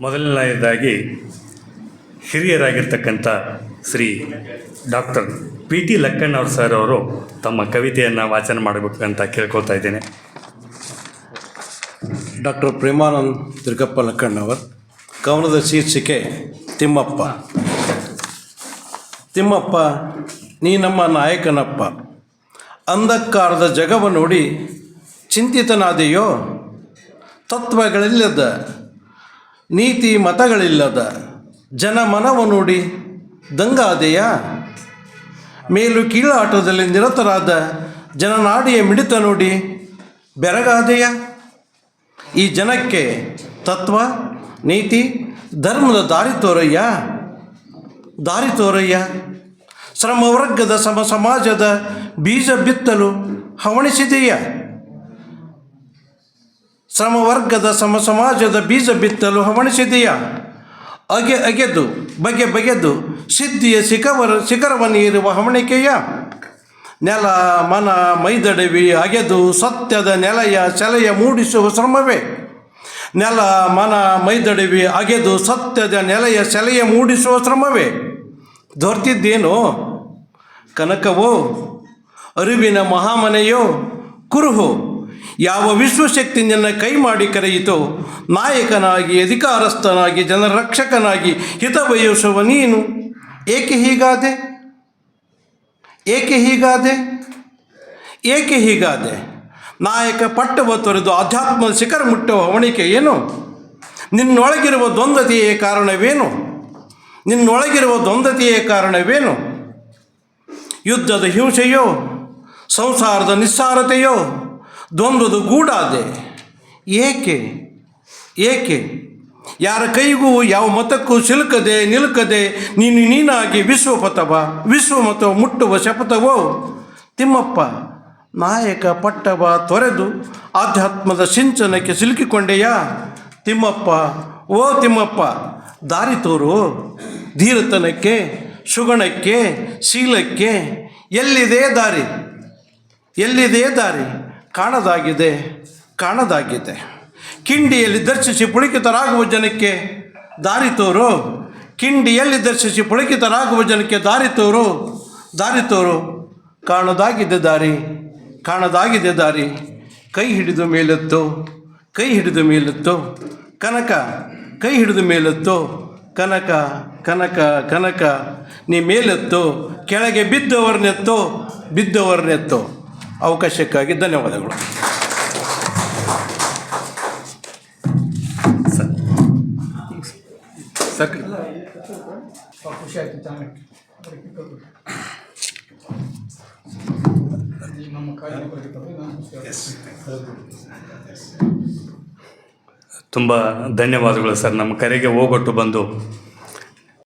ಮೊದಲನೆಯದಾಗಿ ಹಿರಿಯರಾಗಿರ್ತಕ್ಕಂಥ Shri doctor P T ಲಕ್ಕಣ್ಣವ್ರ ಸರ್ ಅವರು ತಮ್ಮ ಕವಿತೆಯನ್ನು ವಾಚನ ಮಾಡಬೇಕು ಅಂತ ಕೇಳ್ಕೊಳ್ತಾ ಇದ್ದೇನೆ. ಡಾಕ್ಟರ್ ಪ್ರೇಮಾನಂದ್ ದುರ್ಗಪ್ಪ ಲಕ್ಕಣ್ಣವರ್ ಕವನದ ಶೀರ್ಷಿಕೆ ತಿಮ್ಮಪ್ಪ. ತಿಮ್ಮಪ್ಪ, ನೀ ನಮ್ಮ ನಾಯಕನಪ್ಪ. ಅಂಧಕಾರದ ಜಗವ ನೋಡಿ ಚಿಂತಿತನಾದೆಯೋ, ತತ್ವಗಳಿಲ್ಲದ ನೀತಿ ಮತಗಳಿಲ್ಲದ ಜನ ಮನವ ನೋಡಿ ದಂಗಾದೆಯ ಮೇಲು ಕೀಳಾಟದಲ್ಲಿ ನಿರತರಾದ ಜನನಾಡಿಯ ಮಿಡಿತ ನೋಡಿ ಬೆರಗಾದೆಯ. ಈ ಜನಕ್ಕೆ ತತ್ವ, ನೀತಿ, ಧರ್ಮದ ದಾರಿ ತೋರಯ್ಯ ದಾರಿ ತೋರಯ್ಯ. ಶ್ರಮವರ್ಗದ ಸಮ ಸಮಾಜದ ಬೀಜ ಬಿತ್ತಲು ಹವಣಿಸಿದೆಯ? ಶ್ರಮವರ್ಗದ ಸಮ ಸಮಾಜದ ಬೀಜ ಬಿತ್ತಲು ಹವಣಿಸಿದೆಯಾ? ಅಗೆ ಅಗೆದು, ಬಗೆ ಬಗೆದು ಸಿದ್ಧಿಯ ಶಿಖವರ ನೀರುವ ಹವಣಿಕೆಯ? ನೆಲ, ಮನ, ಮೈದಡವಿ ಅಗೆದು ಸತ್ಯದ ನೆಲೆಯ, ಸೆಲೆಯ ಮೂಡಿಸುವ ಶ್ರಮವೇ? ನೆಲ, ಮನ, ಮೈದಡವಿ ಅಗೆದು ಸತ್ಯದ ನೆಲೆಯ, ಸೆಲೆಯ ಮೂಡಿಸುವ ಶ್ರಮವೇ? ದೊರೆತಿದ್ದೇನು ಕನಕವೋ, ಅರಿವಿನ ಮಹಾಮನೆಯೋ, ಕುರುಹು? ಯಾವ ವಿಶ್ವಶಕ್ತಿ ನಿನ್ನ ಕೈ ಮಾಡಿ ಕರೆಯಿತೋ, ನಾಯಕನಾಗಿ, ಅಧಿಕಾರಸ್ಥನಾಗಿ, ಜನರ ರಕ್ಷಕನಾಗಿ ಹಿತ ನೀನು. ಏಕೆ ಹೀಗಾದೆ? ಏಕೆ ಹೀಗಾದೆ? ಏಕೆ ಹೀಗಾದೆ? ನಾಯಕ ಪಟ್ಟವ ತೊರೆದು ಅಧ್ಯಾತ್ಮದ ಶಿಖರ ಮುಟ್ಟುವ ಹವಣಿಕೆ ಏನು? ನಿನ್ನೊಳಗಿರುವ ದ್ವಂದ್ವತೆಯೇ ಕಾರಣವೇನು? ನಿನ್ನೊಳಗಿರುವ ದ್ವಂದ್ವತೆಯೇ ಕಾರಣವೇನು? ಯುದ್ಧದ ಹಿಂಸೆಯೋ, ಸಂಸಾರದ ನಿಸ್ಸಾರತೆಯೋ ದ್ವಂದ್ವದ ಗೂಡಾದೆ. ಏಕೆ? ಏಕೆ? ಯಾರ ಕೈಗೂ ಯಾವ ಮತಕ್ಕೂ ಸಿಲುಕದೆ ನಿಲುಕದೆ ನೀನು ನೀನಾಗಿ ವಿಶ್ವಪಥವ ವಿಶ್ವಮತ ಮುಟ್ಟುವ ಶಪಥವೋ? ತಿಮ್ಮಪ್ಪ, ನಾಯಕ ಪಟ್ಟವ ತೊರೆದು ಆಧ್ಯಾತ್ಮದ ಸಿಂಚನಕ್ಕೆ ಸಿಲುಕಿಕೊಂಡೆಯಾ? ತಿಮ್ಮಪ್ಪ, ಓ ತಿಮ್ಮಪ್ಪ, ದಾರಿ ತೋರು. ಧೀರತನಕ್ಕೆ, ಸುಗಣಕ್ಕೆ, ಶೀಲಕ್ಕೆ ಎಲ್ಲಿದೆ ದಾರಿ? ಎಲ್ಲಿದೆ ದಾರಿ? ಕಾಣದಾಗಿದೆ ಕಾಣದಾಗಿದೆ. ಕಿಂಡಿಯಲ್ಲಿ ದರ್ಶಿಸಿ ಪುಳಕಿತರಾಗುವ ಜನಕ್ಕೆ ದಾರಿ ತೋರು. ಕಿಂಡಿಯಲ್ಲಿ ದರ್ಶಿಸಿ ಪುಳಕಿತರಾಗುವ ಜನಕ್ಕೆ ದಾರಿ ತೋರು. ದಾರಿ ತೋರು. ಕಾಣದಾಗಿದೆ ದಾರಿ ಕಾಣದಾಗಿದೆ ದಾರಿ. ಕೈ ಹಿಡಿದು ಮೇಲೆತ್ತು, ಕೈ ಹಿಡಿದು ಮೇಲೆತ್ತು. ಕನಕ, ಕೈ ಹಿಡಿದು ಮೇಲೆತ್ತು. ಕನಕ ಕನಕ ಕನಕ. ನೀ ಮೇಲೆತ್ತು, ಕೆಳಗೆ ಬಿದ್ದವರನ್ನೆತ್ತು ಬಿದ್ದವರನ್ನೆತ್ತು. ಅವಕಾಶಕ್ಕಾಗಿ ಧನ್ಯವಾದಗಳು. ಸರ್. ತುಂಬ ಧನ್ಯವಾದಗಳು ಸರ್. ನಮ್ಮ ಕರೆಗೆ ಹೋಗೊಟ್ಟು ಬಂದು